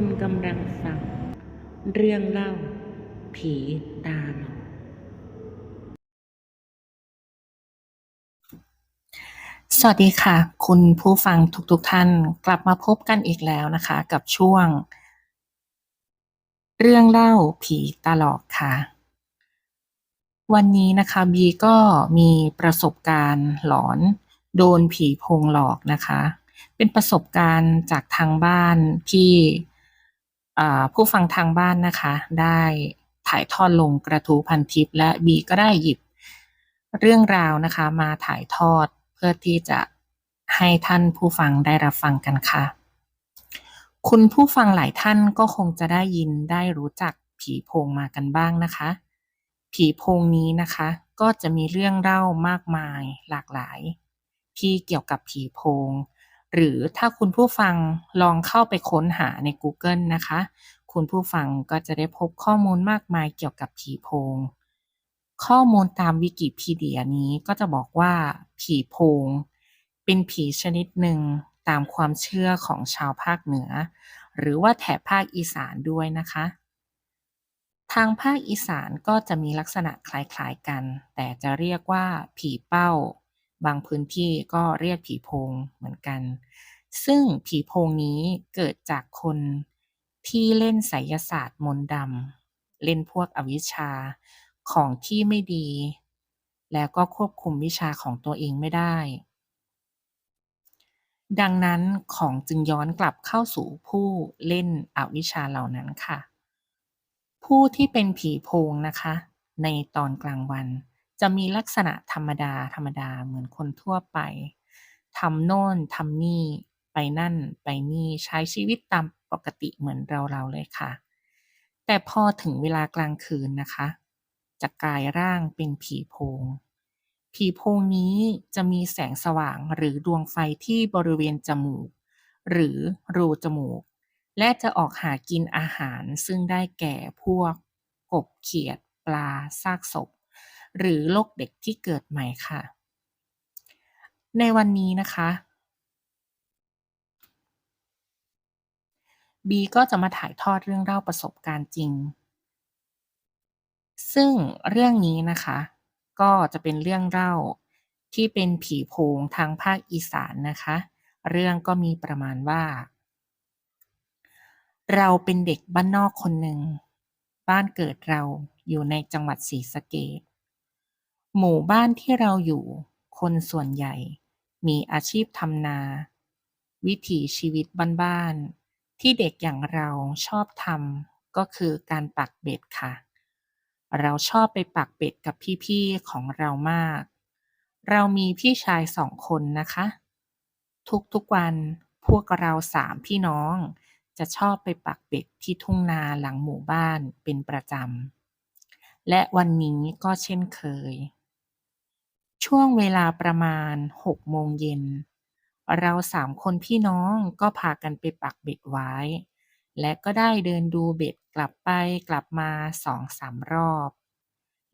คุณกำลังฟัง เรื่องเล่า ผีตาหลอกสวัสดีค่ะ คุณผู้ฟังทุกๆทท่านกลับมาพบกันอีกแล้วนะคะ กับช่วง เรื่องเล่าผีตาหลอกค่ะ วันนี้นะคะบีก็มีประสบการณ์หลอน โดนผีพงหลอกนะคะเป็นประสบการณ์จากทางบ้านที่ ผู้ฟังทางบ้านนะคะ ได้ถ่ายทอดลงกระทู้พันทิปและบีก็ได้หยิบเรื่องราวนะคะมาถ่ายทอดเพื่อที่จะให้ท่านผู้ฟังได้รับฟังกันค่ะ คุณผู้ฟังหลายท่านก็คงจะได้ยินได้รู้จักผีโพงมากันบ้างนะคะ ผีโพงนี้นะคะ ก็จะมีเรื่องเล่ามากมายหลากหลาย ที่เกี่ยวกับผีโพง หรือถ้าคุณผู้ฟังลองเข้าไปค้นหาใน Google นะคะ คุณผู้ฟังก็จะได้พบข้อมูลมากมายเกี่ยวกับผีโพง ข้อมูลตามวิกิพีเดียนี้ก็จะบอกว่าผีโพง เป็นผีชนิดหนึ่งตามความเชื่อของชาวภาคเหนือ หรือว่าแถบภาคอีสานด้วยนะคะ ทางภาคอีสานก็จะมีลักษณะคล้ายๆกัน แต่จะเรียกว่าผีเป้า บางพื้นที่ก็เรียกผีโพงเหมือนกัน ซึ่งผีโพงนี้เกิดจากคนที่เล่นไสยศาสตร์มนต์ดำเล่นพวกอวิชชาของที่ไม่ดี แล้วก็ควบคุมวิชาของตัวเองไม่ได้ ดังนั้นของจึงย้อนกลับเข้าสู่ผู้เล่นอวิชชาเหล่านั้นค่ะ ผู้ที่เป็นผีโพงนะคะ ในตอนกลางวัน จะมีลักษณะธรรมดา ธรรมดาเหมือนคนทั่วไปทำโน่นทำนี่ไปนั่นไปนี่ใช้ชีวิตตามปกติเหมือนเราๆเลยค่ะ แต่พอถึงเวลากลางคืนนะคะ จะกลายร่างเป็นผีโพง ผีโพงนี้จะมีแสงสว่างหรือดวงไฟที่บริเวณจมูก หรือรูจมูก และจะออกหากินอาหารซึ่งได้แก่พวกกบเขียด ปลาซากศพ หรือโรคเด็กที่เกิดใหม่ค่ะ ในวันนี้นะคะ บีก็จะมาถ่ายทอดเรื่องเล่าประสบการณ์จริง ซึ่งเรื่องนี้นะคะ ก็จะเป็นเรื่องเล่าที่เป็นผีโพงทางภาคอีสานนะคะ เรื่องก็มีประมาณว่า เราเป็นเด็กบ้านนอกคนหนึ่ง บ้านเกิดเราอยู่ในจังหวัดศรีสะเกษ หมู่บ้านที่เราอยู่ คนส่วนใหญ่มีอาชีพทำนา วิถีชีวิตบ้านๆ ที่เด็กอย่างเราชอบทำก็คือการปักเบ็ดค่ะ เราชอบไปปักเบ็ดกับพี่ๆ ของเรามาก เรามีพี่ชายสองคนนะคะ ทุกๆวันพวกเราสามพี่น้องจะชอบไปปักเบ็ดที่ทุ่งนาหลังหมู่บ้านเป็นประจำ และวันนี้ก็เช่นเคย ช่วงเวลาประมาณหกโมงเย็น เราสามคนพี่น้องก็พากันไปปักเบ็ดไว้ และก็ได้เดินดูเบ็ดกลับไปกลับมาสองสามรอบ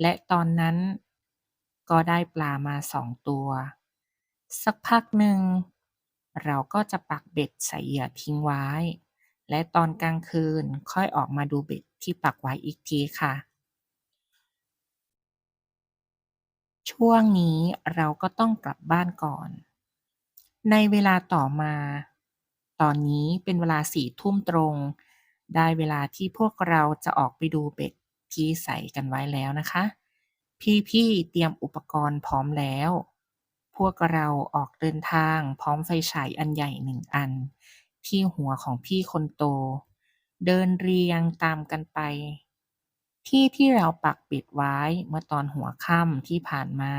และตอนนั้นก็ได้ปลามาสองตัว สักพักหนึ่ง เราก็จะปักเบ็ดใส่เหยื่อทิ้งไว้ และตอนกลางคืนค่อยออกมาดูเบ็ดที่ปักไว้อีกทีค่ะ ช่วงนี้เราก็ต้องกลับบ้านก่อน ในเวลาต่อมา ตอนนี้เป็นเวลาสี่ทุ่มตรง ได้เวลาที่พวกเราจะออกไปดูเบ็ดที่ใส่กันไว้แล้วนะคะ พี่ๆเตรียมอุปกรณ์พร้อมแล้ว พวกเราออกเดินทางพร้อมไฟฉายอันใหญ่หนึ่งอัน ที่หัวของพี่คนโต เดินเรียงตามกันไป ที่ที่เราปักเบ็ดไว้เมื่อตอนหัวค่ำที่ผ่านมา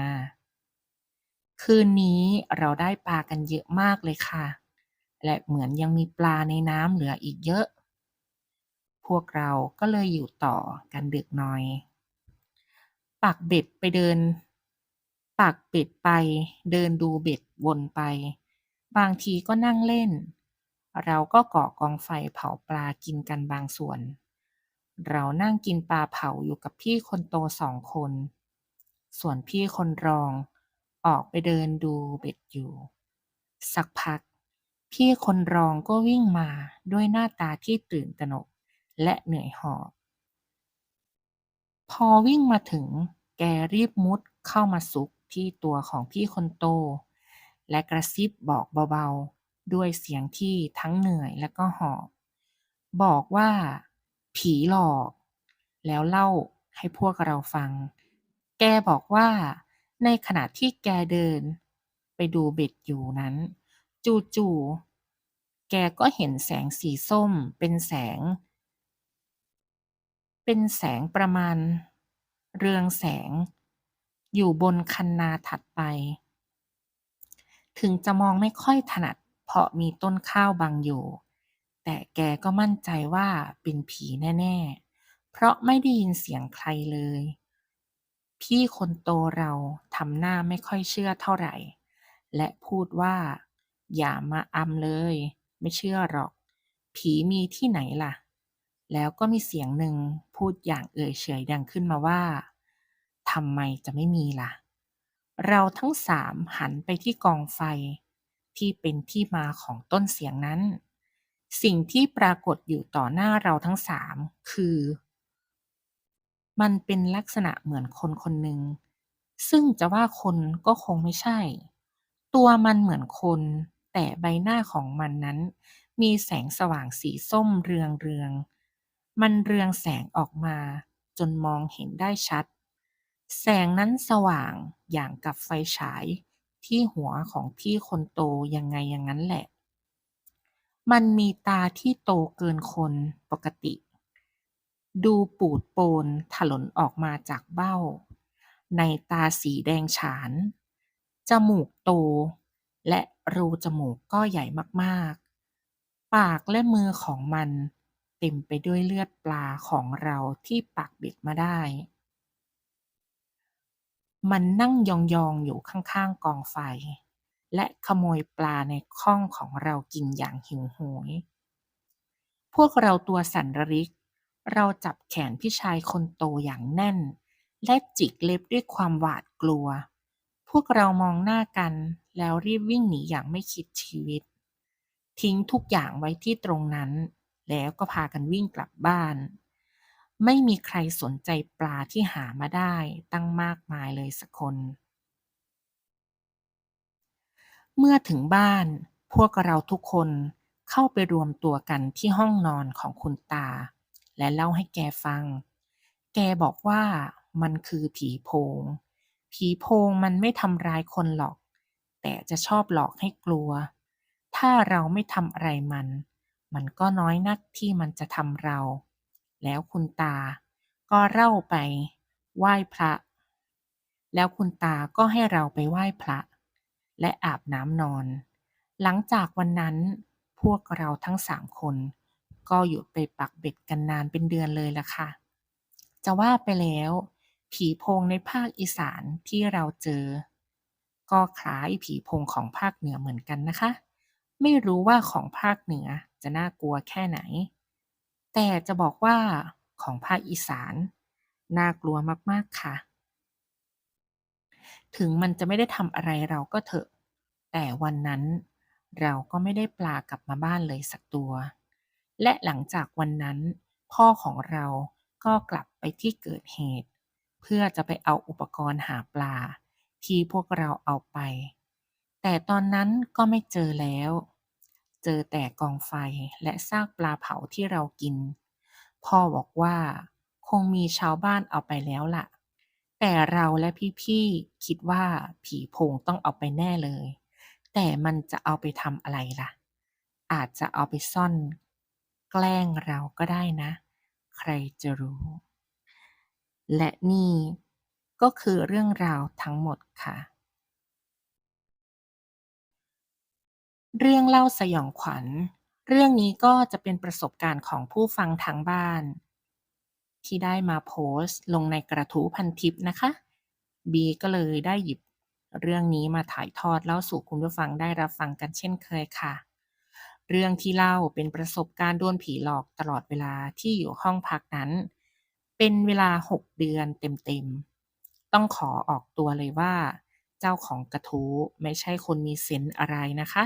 คืนนี้เราได้ปลากันเยอะมากเลยค่ะ และเหมือนยังมีปลาในน้ำเหลืออีกเยอะ พวกเราก็เลยอยู่ต่อกันดึกหน่อย ปักเบ็ดไปเดิน ปักเบ็ดไป เดินดูเบ็ดวนไป บางทีก็นั่งเล่น เราก็ก่อกองไฟเผาปลากินกันบางส่วน เรานั่งกินปลาเผาอยู่กับพี่คนโตสองคน ส่วนพี่คนรองออกไปเดินดูเบ็ดอยู่ สักพัก พี่คนรองก็วิ่งมาด้วยหน้าตาที่ตื่นตระหนกและเหนื่อยหอบ พอวิ่งมาถึงแกรีบมุดเข้ามาซุกที่ตัวของพี่คนโต และกระซิบบอกเบาๆ ด้วยเสียงที่ทั้งเหนื่อยและก็หอบ บอกว่า ผีหลอก แล้วเล่าให้พวกเราฟัง แกบอกว่า ในขณะที่แกเดิน ไปดูเบ็ดอยู่นั้น จู่ๆ แกก็เห็นแสงสีส้มเป็นแสง เป็นแสงประมาณ เรืองแสง อยู่บนคันนาถัดไป ถึงจะมองไม่ค่อยถนัดเพราะมีต้นข้าวบังอยู่ แต่แกก็มั่นใจว่าเป็นผีแน่ ๆ เพราะไม่ได้ยินเสียงใครเลย พี่คนโตเราทำหน้าไม่ค่อยเชื่อเท่าไหร่ และพูดว่า อย่ามาอำเลย ไม่เชื่อหรอก ผีมีที่ไหนล่ะ แล้วก็มีเสียงหนึ่งพูดอย่างเอ่ยเฉยดังขึ้นมาว่าทำไมจะไม่มีล่ะ เราทั้งสามหันไปที่กองไฟ ที่เป็นที่มาของต้นเสียงนั้น สิ่งที่ปรากฏอยู่ต่อหน้าเราทั้งสามคือ มันเป็นลักษณะเหมือนคนคนหนึ่ง ซึ่งจะว่าคนก็คงไม่ใช่ ตัวมันเหมือนคน แต่ใบหน้าของมันนั้น มีแสงสว่างสีส้มเรืองเรือง มันเรืองแสงออกมา จนมองเห็นได้ชัด แสงนั้นสว่างอย่างกับไฟฉายที่หัวของพี่คนโตยังไงอย่างนั้นแหละ มันมีตาที่โตเกินคนปกติ ดูปูดโปนถลนออกมาจากเบ้า ในตาสีแดงฉาน จมูกโต และรูจมูกก็ใหญ่มากๆ ปากและมือของมันเต็มไปด้วยเลือดปลาของเราที่ปักเบ็ดมาได้ มันนั่งยองๆอยู่ข้างๆกองไฟ และขโมยปลาในข้องของเรากินอย่างหิวโหย พวกเราตัวสั่นระริก เราจับแขนพี่ชายคนโตอย่างแน่น และจิกเล็บด้วยความหวาดกลัว พวกเรามองหน้ากันแล้วรีบวิ่งหนีอย่างไม่คิดชีวิต ทิ้งทุกอย่างไว้ที่ตรงนั้น แล้วก็พากันวิ่งกลับบ้าน ไม่มีใครสนใจปลาที่หามาได้ตั้งมากมายเลยสักคน เมื่อถึงบ้าน พวกเราทุกคนเข้าไปรวมตัวกันที่ห้องนอนของคุณตา และเล่าให้แกฟัง แกบอกว่ามันคือผีโพง ผีโพงมันไม่ทำร้ายคนหรอก แต่จะชอบหลอกให้กลัว ถ้าเราไม่ทำอะไรมัน มันก็น้อยนักที่มันจะทำเรา แล้วคุณตาก็เล่าไปไหว้พระ แล้วคุณตาก็ให้เราไปไหว้พระ และอาบน้ำนอน หลังจากวันนั้น พวกเราทั้งสามคน ก็หยุดไปปักเบ็ดกันนานเป็นเดือนเลยล่ะค่ะ จะว่าไปแล้ว ผีโพงในภาคอีสานที่เราเจอ ก็คล้ายผีโพงของภาคเหนือเหมือนกันนะคะ ไม่รู้ว่าของภาคเหนือจะน่ากลัวแค่ไหน แต่จะบอกว่าของภาคอีสาน น่ากลัวมากๆค่ะ ถึงมันจะไม่ได้ทำอะไรเราก็เถอะ แต่วันนั้นเราก็ไม่ได้ปลากลับมาบ้านเลยสักตัว และหลังจากวันนั้น พ่อของเราก็กลับไปที่เกิดเหตุ เพื่อจะไปเอาอุปกรณ์หาปลา ที่พวกเราเอาไป แต่ตอนนั้นก็ไม่เจอแล้ว เจอแต่กองไฟและซากปลาเผาที่เรากิน พ่อบอกว่า คงมีชาวบ้านเอาไปแล้วล่ะ แต่เราและพี่ๆคิดว่าผีโพงต้องเอาไปแน่เลย แต่มันจะเอาไปทำอะไรล่ะ อาจจะเอาไปซ่อน แกล้งเราก็ได้นะ ใครจะรู้ และนี่ก็คือเรื่องราวทั้งหมดค่ะ เรื่องเล่าสยองขวัญ เรื่องนี้ก็จะเป็นประสบการณ์ของผู้ฟังทางบ้าน ที่ได้มาโพสต์ ลงในกระทู้พันทิปนะคะบีก็เลยได้หยิบเรื่องนี้มาถ่ายทอดเล่าสู่คุณผู้ฟังได้รับฟังกันเช่นเคยค่ะ เรื่องที่เล่าเป็นประสบการณ์โดนผีหลอกตลอดเวลาที่อยู่ห้องพักนั้น เป็นเวลา 6 เดือนเต็มๆ ต้องขอออกตัวเลยว่า เจ้าของกระทู้ไม่ใช่คนมีเซนส์อะไรนะคะ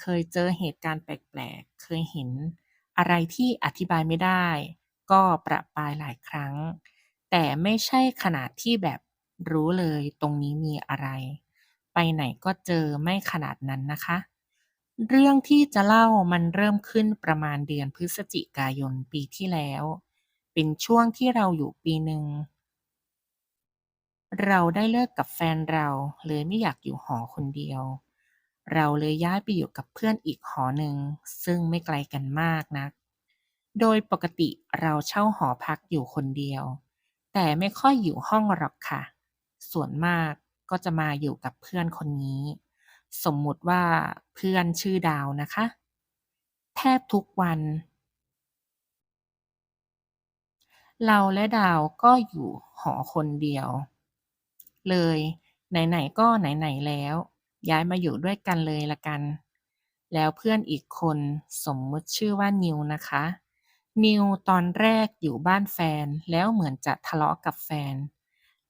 เคยเจอเหตุการณ์แปลกๆ เคยเห็นอะไรที่อธิบายไม่ได้ ก็ประปรายหลายครั้ง แต่ไม่ใช่ขนาดที่แบบรู้เลยตรงนี้มีอะไร ไปไหนก็เจอไม่ขนาดนั้นนะคะ เรื่องที่จะเล่ามันเริ่มขึ้นประมาณเดือนพฤศจิกายนปีที่แล้ว เป็นช่วงที่เราอยู่ปีหนึ่งเราได้เลิกกับแฟนเราเลยไม่อยากอยู่หอคนเดียว เราเลยย้ายไปอยู่กับเพื่อนอีกหอหนึ่งซึ่งไม่ไกลกันมากนัก โดยปกติเราเช่าหอพักอยู่คนเดียว แต่ไม่ค่อยอยู่ห้องหรอกค่ะ ส่วนมากก็จะมาอยู่กับเพื่อนคนนี้ สมมุติว่าเพื่อนชื่อดาวนะคะ แทบทุกวัน เราและดาวก็อยู่หอคนเดียว เลย ไหนๆก็ไหนๆแล้ว ย้ายมาอยู่ด้วยกันเลยละกัน แล้วเพื่อนอีกคนสมมุติชื่อว่านิวนะคะ นิวตอนแรกอยู่บ้านแฟนแล้วเหมือนจะทะเลาะกับแฟน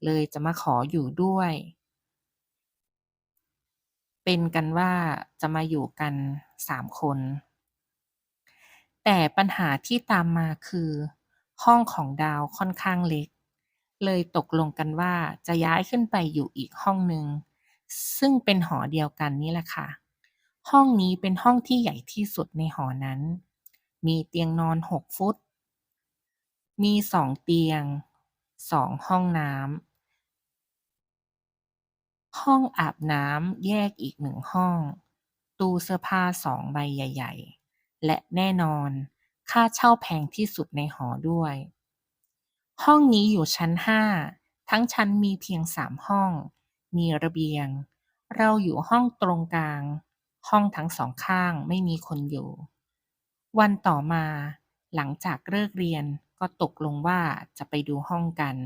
เลยจะมาขออยู่ด้วย เป็นกันว่าจะมาอยู่กันสามคน แต่ปัญหาที่ตามมาคือ ห้องของดาวค่อนข้างเล็ก เลยตกลงกันว่าจะย้ายขึ้นไปอยู่อีกห้องหนึ่งซึ่งเป็นหอเดียวกันนี่แหละค่ะ ห้องนี้เป็นห้องที่ใหญ่ที่สุดในหอนั้น มีเตียงนอนหกฟุต มีสองเตียงสองห้องน้ำ ห้องอาบน้ำแยกอีกหนึ่งห้อง ตู้เสื้อผ้าสองใบใหญ่ ๆ และแน่นอน ค่าเช่าแพงที่สุดในหอด้วย ห้องนี้อยู่ชั้นห้าทั้งชั้นมีเพียงสามห้อง มีระเบียง เราอยู่ห้องตรงกลาง ห้องทั้งสองข้างไม่มีคนอยู่ วันต่อมาหลังจากเลิกเรียนก็ตกลงว่าจะไปดูห้องกัน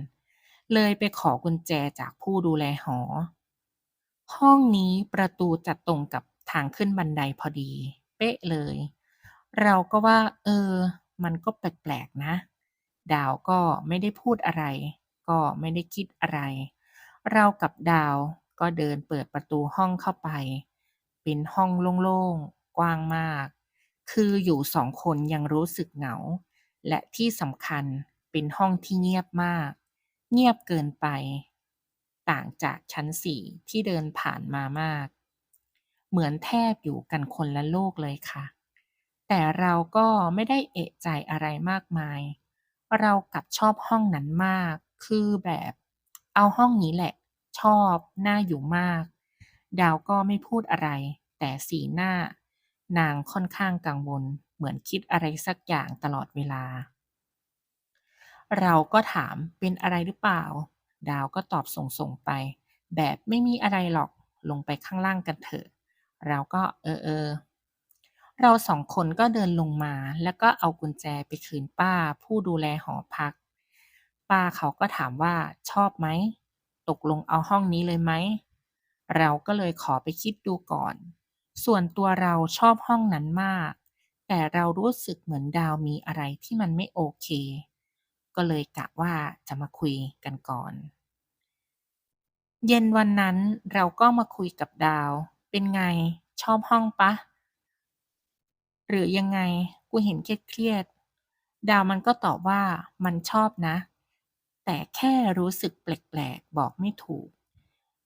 เลยไปขอกุญแจจากผู้ดูแลหอ ห้องนี้ประตูจะตรงกับทางขึ้นบันไดพอดี เป๊ะเลย เราก็ว่า เออ มันก็แปลกๆนะ ดาวก็ไม่ได้พูดอะไร ก็ไม่ได้คิดอะไร เรากับดาวก็เดินเปิดประตูห้องเข้าไป เป็นห้องโล่งๆ กว้างมาก คืออยู่สองคนยังรู้สึกเหงา และที่สำคัญเป็นห้องที่เงียบมาก เงียบเกินไป ต่างจากชั้นสี่ที่เดินผ่านมามาก เหมือนแทบอยู่กันคนละโลกเลยค่ะ แต่เราก็ไม่ได้เอะใจอะไรมากมาย เรากลับชอบห้องนั้นมาก คือแบบเอาห้องนี้แหละ ชอบ น่าอยู่มาก ดาวก็ไม่พูดอะไร แต่สีหน้า นางค่อนข้างกังวล เหมือนคิดอะไรสักอย่างตลอดเวลา เราก็ถามเป็นอะไรหรือเปล่า ดาวก็ตอบส่งๆไป แบบไม่มีอะไรหรอกลงไปข้างล่างกันเถอะ เราก็เออเออเราสองคนก็เดินลงมาแล้วก็เอากุญแจไปคืนป้าผู้ดูแลหอพัก ป้าเขาก็ถามว่าชอบไหม ตกลงเอาห้องนี้เลยไหม เราก็เลยขอไปคิดดูก่อน ส่วนตัวเราชอบห้องนั้นมาก แต่เรารู้สึกเหมือนดาวมีอะไรที่มันไม่โอเค ก็เลยกะว่าจะมาคุยกันก่อน เย็นวันนั้นเราก็มาคุยกับดาว เป็นไงชอบห้องปะ หรือยังไงกูเห็นเครียดๆดาวมันก็ตอบว่ามันชอบนะ แต่แค่รู้สึกแปลกๆบอกไม่ถูก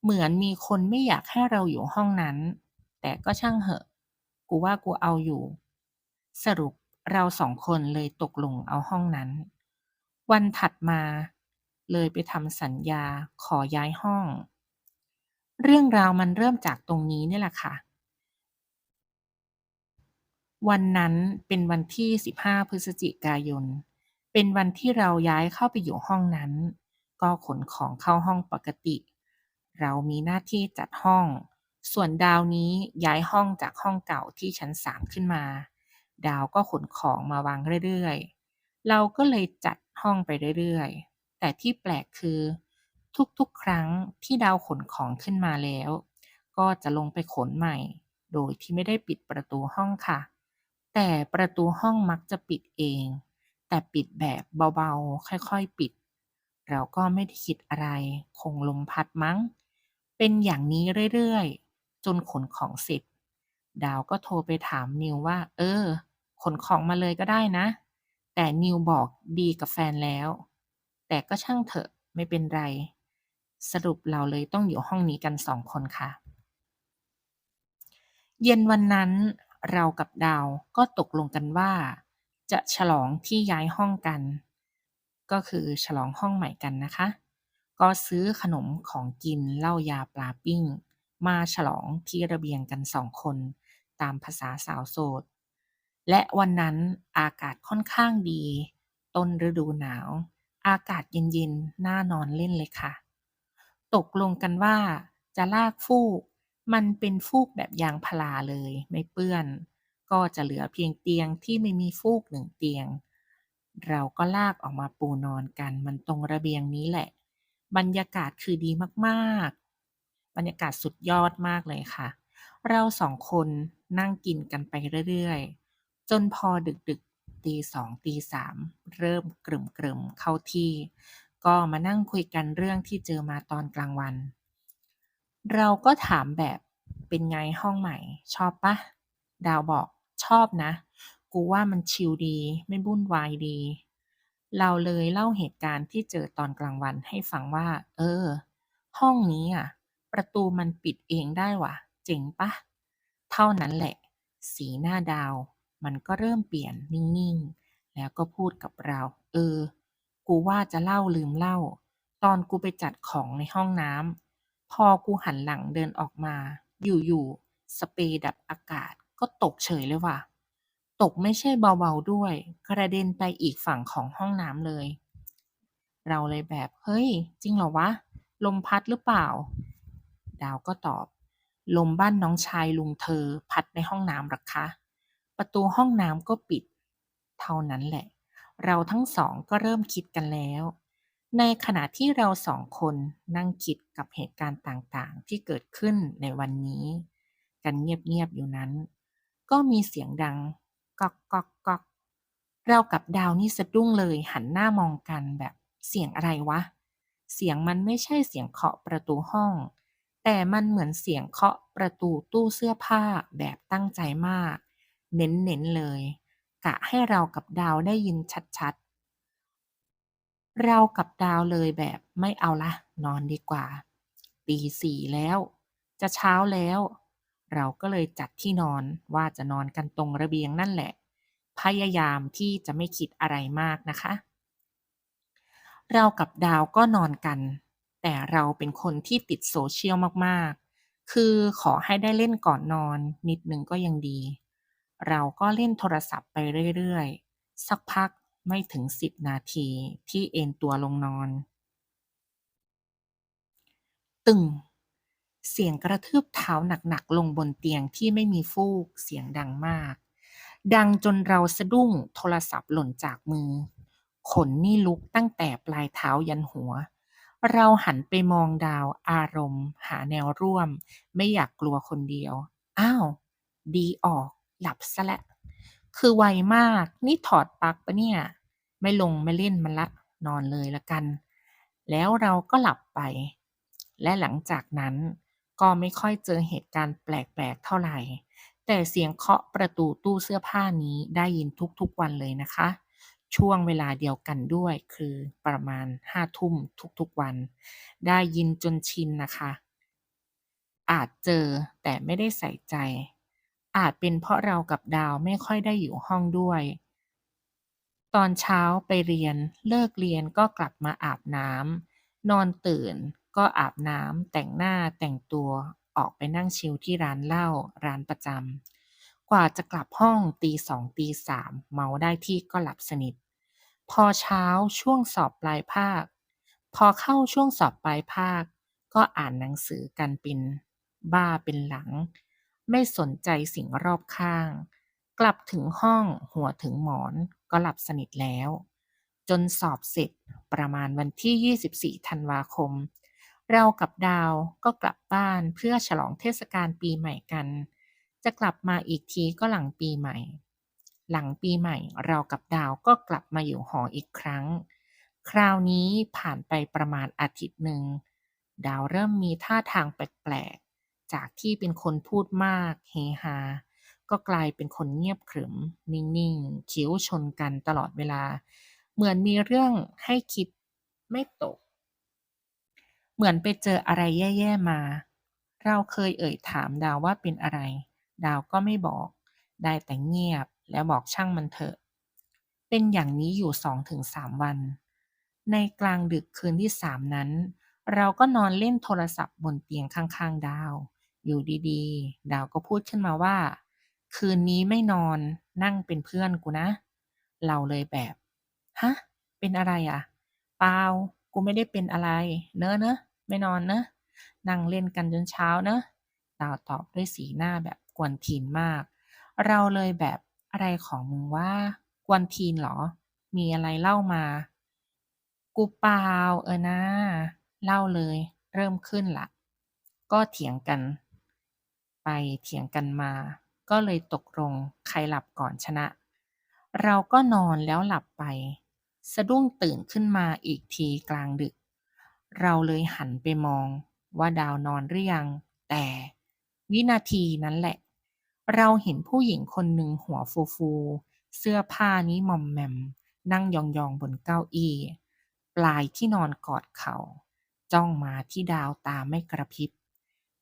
เหมือนมีคนไม่อยากให้เราอยู่ห้องนั้น แต่ก็ช่างเหอะ กูว่ากูเอาอยู่ สรุปเราสองคนเลยตกลงเอาห้องนั้น วันถัดมาเลยไปทำสัญญาขอย้ายห้อง เรื่องราวมันเริ่มจากตรงนี้เนี่ยแหละค่ะ วันนั้นเป็นวันที่ 15 พฤศจิกายน เป็นวันที่เราย้ายเข้าไปอยู่ห้องนั้น ก็ขนของเข้าห้องปกติ เรามีหน้าที่จัดห้อง ส่วนดาวนี้ย้ายห้องจากห้องเก่าที่ชั้น3ขึ้นมา ดาวก็ขนของมาวางเรื่อยๆ เราก็เลยจัดห้องไปเรื่อยๆ แต่ที่แปลกคือ ทุกๆ ครั้งที่ดาวขนของขึ้นมาแล้ว ก็จะลงไปขนใหม่ โดยที่ไม่ได้ปิดประตูห้องค่ะ แต่ประตูห้องมักจะปิดเอง แต่ปิดแบบเบาๆ ค่อยๆ ปิด เราก็ไม่ได้คิดอะไร คงลมพัดมั้ง เป็นอย่างนี้เรื่อยๆ นขนของเสร็จ ดาวก็โทรไปถามนิวว่า เออ ขนของมาเลยก็ได้นะ แต่นิวบอกดีกับแฟนแล้ว แต่ก็ช่างเถอะไม่เป็นไร สรุปเราเลยต้องอยู่ห้องนี้กันสองคนค่ะ เย็นวันนั้นเรากับดาวก็ตกลงกันว่า จะฉลองที่ย้ายห้องกัน ก็คือฉลองห้องใหม่กันนะคะ ก็ซื้อขนมของกินเหล้ายาปลาปิ้ง มาฉลองที่ระเบียงกันสองคน ตามภาษาสาวโสด และวันนั้นอากาศค่อนข้างดี ต้นฤดูหนาว อากาศเย็นๆน่านอนเล่นเลยค่ะ ตกลงกันว่าจะลากฟูก มันเป็นฟูกแบบยางพาราเลยไม่เปื้อน ก็จะเหลือเพียงเตียงที่ไม่มีฟูกหนึ่งเตียง เราก็ลากออกมาปูนอนกันมันตรงระเบียงนี้แหละ บรรยากาศคือดีมากๆ บรรยากาศสุดยอดมากเลยค่ะ เราสองคนนั่งกินกันไปเรื่อยๆ จนพอดึกๆตีสองตีสามเริ่มกลุ่มกลมๆเข้าที่ ก็มานั่งคุยกันเรื่องที่เจอมาตอนกลางวัน เราก็ถามแบบเป็นไงห้องใหม่ ชอบปะดาวบอกชอบนะ กูว่ามันชิลดี ไม่วุ่นวายดี เราเลยเล่าเหตุการณ์ที่เจอตอนกลางวันให้ฟังว่า เออ ห้องนี้อะ ประตูมันปิดเองได้ว่ะเจ๋งปะ เท่านั้นแหละ สีหน้าดาว มันก็เริ่มเปลี่ยนนิ่งๆ แล้วก็พูดกับเรา เออ กูว่าจะเล่าลืมเล่า ตอนกูไปจัดของในห้องน้ำพอกูหันหลังเดินออกมา อยู่ๆ สเปรย์ดับอากาศก็ตกเฉยเลยว่ะ ตกไม่ใช่เบาๆด้วย กระเด็นไปอีกฝั่งของห้องน้ำเลย เราเลยแบบ เฮ้ย จริงเหรอวะ ลมพัดหรือเปล่า ดาวก็ตอบ ลมบ้านน้องชายลุงเธอพัดในห้องน้ำหรอคะ ประตูห้องน้ำก็ปิด เท่านั้นแหละ เราทั้งสองก็เริ่มคิดกันแล้ว ในขณะที่เราสองคนนั่งคิดกับเหตุการณ์ต่างๆ ที่เกิดขึ้นในวันนี้ กันเงียบๆอยู่นั้น ก็มีเสียงดังก๊อกก๊อกก๊อกเรากับดาวนี่สะดุ้งเลยหันหน้ามองกันแบบเสียงอะไรวะ เสียงมันไม่ใช่เสียงเคาะประตูห้อง แต่มันเหมือนเสียงเคาะประตูตู้เสื้อผ้าแบบตั้งใจมาก เน้นๆเลย กะให้เรากับดาวได้ยินชัดๆ เรากับดาวเลยแบบไม่เอาละ นอนดีกว่า ตีสี่แล้ว จะเช้าแล้ว เราก็เลยจัดที่นอนว่าจะนอนกันตรงระเบียงนั่นแหละ พยายามที่จะไม่คิดอะไรมากนะคะ เรากับดาวก็นอนกัน แต่เราเป็นคนที่ติดโซเชียลมากๆ คือขอให้ได้เล่นก่อนนอน นิดนึงก็ยังดี เราก็เล่นโทรศัพท์ไปเรื่อยๆ สักพักไม่ถึงสิบนาทีที่เอนตัวลงนอน ตึง เสียงกระทืบเท้าหนักๆ ลงบนเตียงที่ไม่มีฟูกเสียงดังมาก ดังจนเราสะดุ้งโทรศัพท์หล่นจากมือ ขนนี่ลุกตั้งแต่ปลายเท้ายันหัว เราหันไปมองดาว อารมณ์ หาแนวร่วม ไม่อยากกลัวคนเดียว อ้าว ดีออก หลับซะและ คือไวมาก นี่ถอดปลั๊กปะเนี่ย ไม่ลงไม่เล่นมันละ นอนเลยละกัน แล้วเราก็หลับไป และหลังจากนั้น ก็ไม่ค่อยเจอเหตุการณ์แปลกๆเท่าไหร่ แต่เสียงเคาะประตูตู้เสื้อผ้านี้ได้ยินทุกๆวันเลยนะคะ ช่วงเวลาเดียวกันด้วย คือประมาณห้าทุ่มทุกๆวัน ได้ยินจนชินนะคะ อาจเจอแต่ไม่ได้ใส่ใจ อาจเป็นเพราะเรากับดาวไม่ค่อยได้อยู่ห้องด้วย ตอนเช้าไปเรียนเลิกเรียนก็กลับมาอาบน้ำนอนตื่นก็อาบน้ำแต่งหน้าแต่งตัวออกไปนั่งชิลที่ร้านเหล้าร้านประจำ กว่าจะกลับห้องตีสองตีสามเมาได้ที่ก็หลับสนิท พอเช้าช่วงสอบปลายภาค พอเข้าช่วงสอบปลายภาค ก็อ่านหนังสือกันเป็นบ้าเป็นหลัง ไม่สนใจสิ่งรอบข้าง กลับถึงห้องหัวถึงหมอนก็หลับสนิทแล้ว จนสอบเสร็จประมาณวันที่ 24 ธันวาคม เรากับดาวก็กลับบ้านเพื่อฉลองเทศกาลปีใหม่กัน จะกลับมาอีกทีก็หลังปีใหม่ หลังปีใหม่เรากับดาวก็กลับมาอยู่หออีกครั้ง คราวนี้ผ่านไปประมาณอาทิตย์หนึ่ง ดาวเริ่มมีท่าทางแปลกๆ จากที่เป็นคนพูดมากเฮฮา ก็กลายเป็นคนเงียบขรึม นิ่งๆคิ้วชนกันตลอดเวลา เหมือนมีเรื่องให้คิดไม่ตก เหมือนไปเจออะไรแย่ๆมา เราเคยเอ่ยถามดาวว่าเป็นอะไร ดาวก็ไม่บอก ได้แต่เงียบแล้วบอกช่างมันเถอะ เป็นอย่างนี้อยู่สองถึงสามวัน ในกลางดึกคืนที่สามนั้น เราก็นอนเล่นโทรศัพท์บนเตียงข้างๆ ดาว อยู่ดีๆ ดาวก็พูดขึ้นมาว่า คืนนี้ไม่นอนนั่งเป็นเพื่อนกูนะ เราเลยแบบฮะเป็นอะไรอะเปล่ากูไม่ได้เป็นอะไร เนอะเนอะไม่นอนเนอะนั่งเล่นกันจนเช้าเนอะดาวตอบด้วยสีหน้าแบบ กวนทีนมาก เราเลยแบบอะไรของมึงว่ากวนทีนเหรอ มีอะไรเล่ามา กูเปล่าเออนะ เล่าเลย เริ่มขึ้นละ ก็เถียงกัน ไปเถียงกันมา ก็เลยตกลงใครหลับก่อนชนะ เราก็นอนแล้วหลับไป สะดุ้งตื่นขึ้นมาอีกทีกลางดึก เราเลยหันไปมองว่าดาวนอนหรือยัง แต่วินาทีนั้นแหละ เราเห็นผู้หญิงคนหนึ่งหัวฟูฟูเสื้อผ้านี้มอมแมม นั่งยองๆบนเก้าอี้ ปลายที่นอนกอดเขา่า จ้องมาที่ดาวตาไม่กระพริบ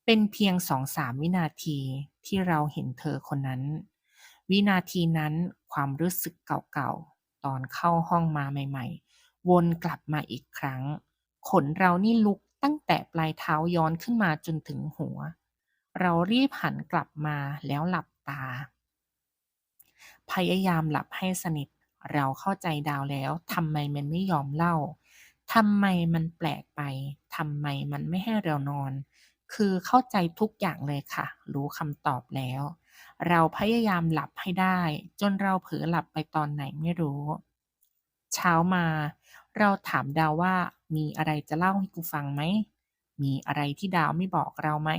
เป็นเพียงสองสามวินาทีที่เราเห็นเธอคนนั้น วินาทีนั้นความรู้สึกเก่าๆ ตอนเข้าห้องมาใหม่ๆ วนกลับมาอีกครั้ง ขนเรานี่ลุกตั้งแต่ปลายเท้าย้อนขึ้นมาจนถึงหัว เรารีบหันกลับมาแล้วหลับตา พยายามหลับให้สนิท เราเข้าใจดาวแล้วทำไมมันไม่ยอมเล่าทำไมมันแปลกไปทำไมมันไม่ให้เรานอน คือเข้าใจทุกอย่างเลยค่ะ รู้คำตอบแล้ว เราพยายามหลับให้ได้ จนเราเผลอหลับไปตอนไหนไม่รู้ เช้ามา เราถามดาวว่ามีอะไรจะเล่าให้กูฟังไหม มีอะไรที่ดาวไม่บอกเราไหม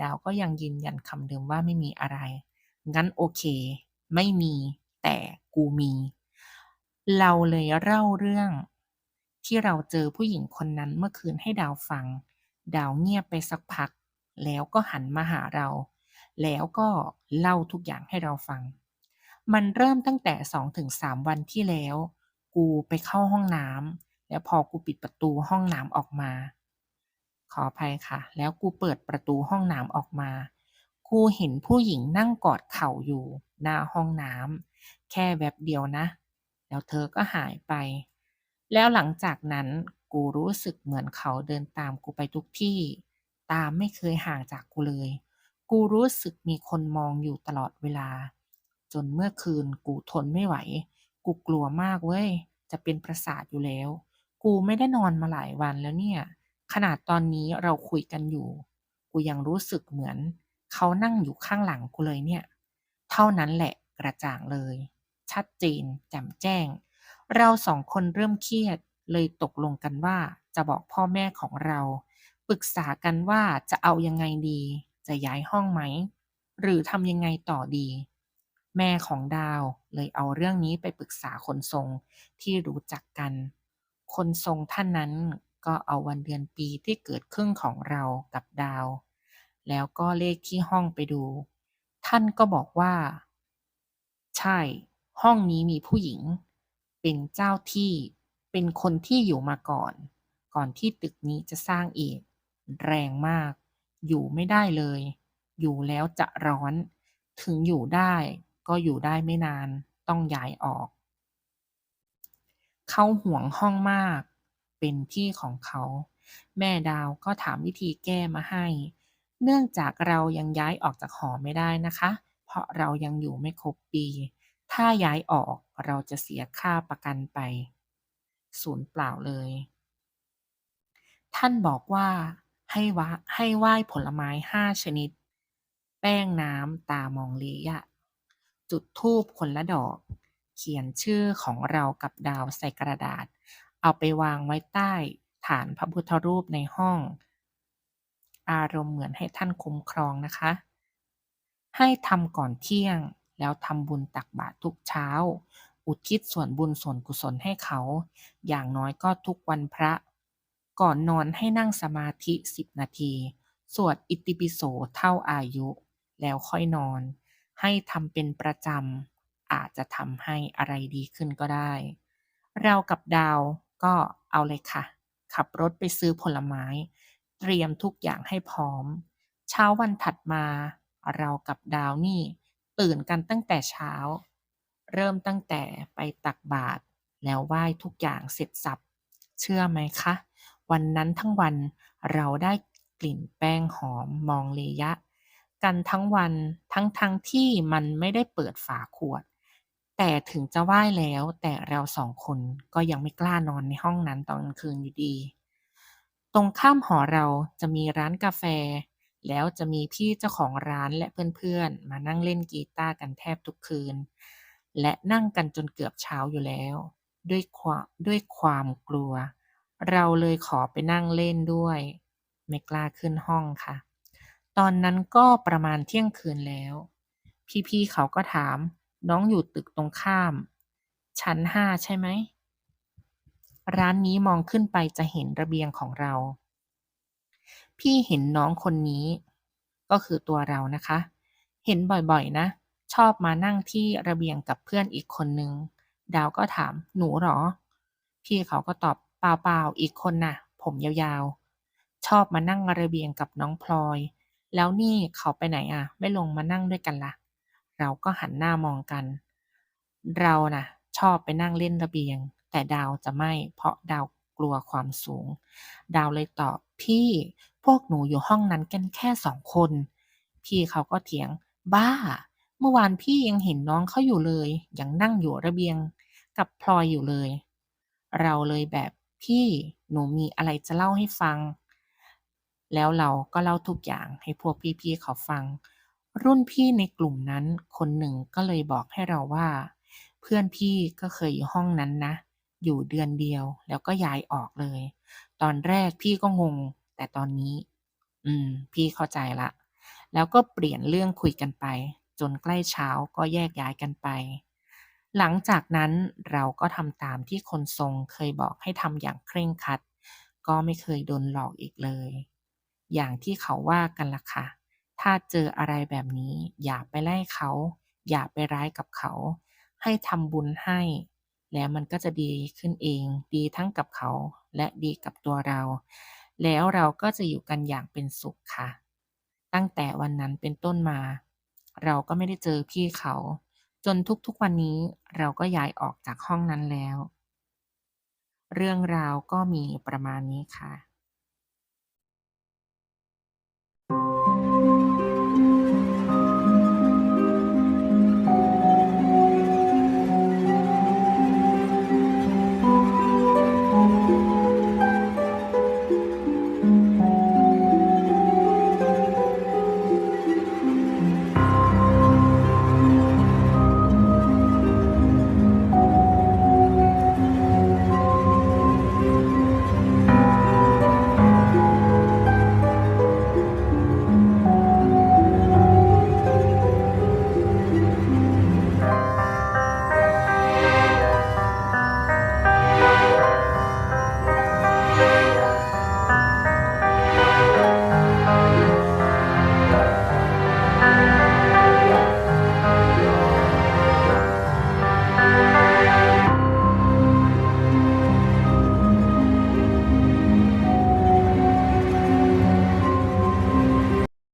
ดาวก็ยังยืนยันคำเดิมว่าไม่มีอะไร งั้นโอเค ไม่มีแต่กูมี เราเลยเล่าเรื่อง ที่เราเจอผู้หญิงคนนั้นเมื่อคืนให้ดาวฟัง ดาวเงียบไปสักพัก แล้วก็หันมาหาเรา แล้วก็เล่าทุกอย่างให้เราฟัง มันเริ่มตั้งแต่สองถึงสามวันที่แล้ว กูไปเข้าห้องน้ำแล้วพอกูปิดประตูห้องน้ำออกมา ขออภัยค่ะ แล้วกูเปิดประตูห้องน้ำออกมา กูเห็นผู้หญิงนั่งกอดเข่าอยู่ หน้าห้องน้ำแค่แวบเดียวนะ แล้วเธอก็หายไป แล้วหลังจากนั้นกูรู้สึกเหมือนเขาเดินตามกูไปทุกที่ ตามไม่เคยห่างจากกูเลย กูรู้สึกมีคนมองอยู่ตลอดเวลา จนเมื่อคืนกูทนไม่ไหว กูกลัวมากเว้ย จะเป็นประสาทอยู่แล้ว กูไม่ได้นอนมาหลายวันแล้วเนี่ย ขนาดตอนนี้เราคุยกันอยู่ กูยังรู้สึกเหมือน เขานั่งอยู่ข้างหลังกูเลยเนี่ย เท่านั้นแหละกระจ่างเลย ชัดเจนแจ่มแจ้ง เราสองคนเริ่มเครียดเลยตกลงกันว่าจะบอกพ่อแม่ของเราปรึกษากันว่าจะเอายังไงดี จะย้ายห้องไหม หรือทำยังไงต่อดี แม่ของดาวเลยเอาเรื่องนี้ไปปรึกษาคนทรงที่รู้จักกัน คนทรงท่านนั้น ก็เอาวันเดือนปีที่เกิดขึ้นของเรากับดาว แล้วก็เลขที่ห้องไปดู ท่านก็บอกว่า ใช่ ห้องนี้มีผู้หญิง เป็นเจ้าที่ เป็นคนที่อยู่มาก่อน ก่อนที่ตึกนี้จะสร้างอีกแรงมาก อยู่ไม่ได้เลย อยู่แล้วจะร้อน ถึงอยู่ได้ก็อยู่ได้ไม่นาน ต้องย้ายออก เขาห่วงห้องมาก เป็นที่ของเขา แม่ดาวก็ถามวิธีแก้มาให้ เนื่องจากเรายังย้ายออกจากหอไม่ได้นะคะ เพราะเรายังอยู่ไม่ครบปี ถ้าย้ายออกเราจะเสียค่าประกันไป ศูนย์เปล่าเลย ท่านบอกว่าให้วะให้ไหว้ผลไม้ห้าชนิด แป้งน้ำตามองลียะ จุดธูปคนละดอก เขียนชื่อของเรากับดาวใส่กระดาษ เอาไปวางไว้ใต้ฐานพระพุทธรูปในห้อง อารมณ์เหมือนให้ท่านคุ้มครองนะคะ ให้ทำก่อนเที่ยงแล้วทำบุญตักบาตรทุกเช้า อุทิศส่วนบุญส่วนกุศลให้เขา อย่างน้อยก็ทุกวันพระ ก่อนนอนให้นั่งสมาธิสิบนาที สวดอิติปิโสเท่าอายุ แล้วค่อยนอน ให้ทำเป็นประจำอาจจะทำให้อะไรดีขึ้นก็ได้ เรากับดาว ก็เอาเลยค่ะ ขับรถไปซื้อผลไม้ เตรียมทุกอย่างให้พร้อม เช้าวันถัดมา เรากับดาวนี่ ตื่นกันตั้งแต่เช้า เริ่มตั้งแต่ไปตักบาตรแล้วไหว้ทุกอย่างเสร็จสับ เชื่อไหมคะ วันนั้นทั้งวันเราได้กลิ่นแป้งหอมมองเลยะ กันทั้งวันทั้งทั้งที่มันไม่ได้เปิดฝาขวด แต่ถึงจะไหว้แล้ว แต่เราสองคนก็ยังไม่กล้านอนในห้องนั้นตอนกลางคืนอยู่ดี ตรงข้ามหอเราจะมีร้านกาแฟ แล้วจะมีพี่เจ้าของร้านและเพื่อนๆ มานั่งเล่นกีตาร์กันแทบทุกคืน และนั่งกันจนเกือบเช้าอยู่แล้ว ด้วยความด้วยความกลัว เราเลยขอไปนั่งเล่นด้วย ไม่กล้าขึ้นห้องค่ะ ตอนนั้นก็ประมาณเที่ยงคืนแล้ว พี่ๆเขาก็ถาม น้องอยู่ตึกตรงข้าม ชั้นห้าใช่ไหม ร้านนี้มองขึ้นไปจะเห็นระเบียงของเรา พี่เห็นน้องคนนี้ ก็คือตัวเรานะคะ เห็นบ่อยๆนะ ชอบมานั่งที่ระเบียงกับเพื่อนอีกคนนึง ดาวก็ถามหนูหรอ พี่เขาก็ตอบเปล่าๆอีกคนน่ะ ผมยาวๆ ชอบมานั่งระเบียงกับน้องพลอย แล้วนี่เขาไปไหนอะ ไม่ลงมานั่งด้วยกันละ่ะ เราก็หันหน้ามองกัน เราน่ะ ชอบไปนั่งเล่นระเบียง แต่ดาวจะไม่ เพราะดาวกลัวความสูง ดาวเลยตอบพี่ พวกหนูอยู่ห้องนั้นกันแค่สองคน พี่เขาก็เถียง บ้า เมื่อวานพี่ยังเห็นน้องเขาอยู่เลย ยังนั่งอยู่ระเบียง กับพลอยอยู่เลย เราเลยแบบพี่หนูมีอะไรจะเล่าให้ฟัง แล้วเราก็เล่าทุกอย่างให้พวกพี่ๆเขาฟัง รุ่นพี่ในกลุ่มนั้นคนหนึ่งก็เลยบอกให้เราว่า เพื่อนพี่ก็เคยอยู่ห้องนั้นนะ อยู่เดือนเดียวแล้วก็ย้ายออกเลย ตอนแรกพี่ก็งง แต่ตอนนี้ อืม พี่เข้าใจละ แล้วก็เปลี่ยนเรื่องคุยกันไป จนใกล้เช้าก็แยกย้ายกันไป หลังจากนั้นเราก็ทำตามที่คนทรงเคยบอกให้ทำอย่างเคร่งครัด ก็ไม่เคยโดนหลอกอีกเลย อย่างที่เขาว่ากันล่ะค่ะ ถ้าเจออะไรแบบนี้ อย่าไปไล่เขา อย่าไปร้ายกับเขา ให้ทำบุญให้ แล้วมันก็จะดีขึ้นเอง ดีทั้งกับเขาและดีกับตัวเรา แล้วเราก็จะอยู่กันอย่างเป็นสุขค่ะ ตั้งแต่วันนั้นเป็นต้นมา เราก็ไม่ได้เจอพี่เขา จนทุกๆวันนี้เราก็ย้ายออกจากห้องนั้นแล้ว เรื่องราวก็มีประมาณนี้ค่ะ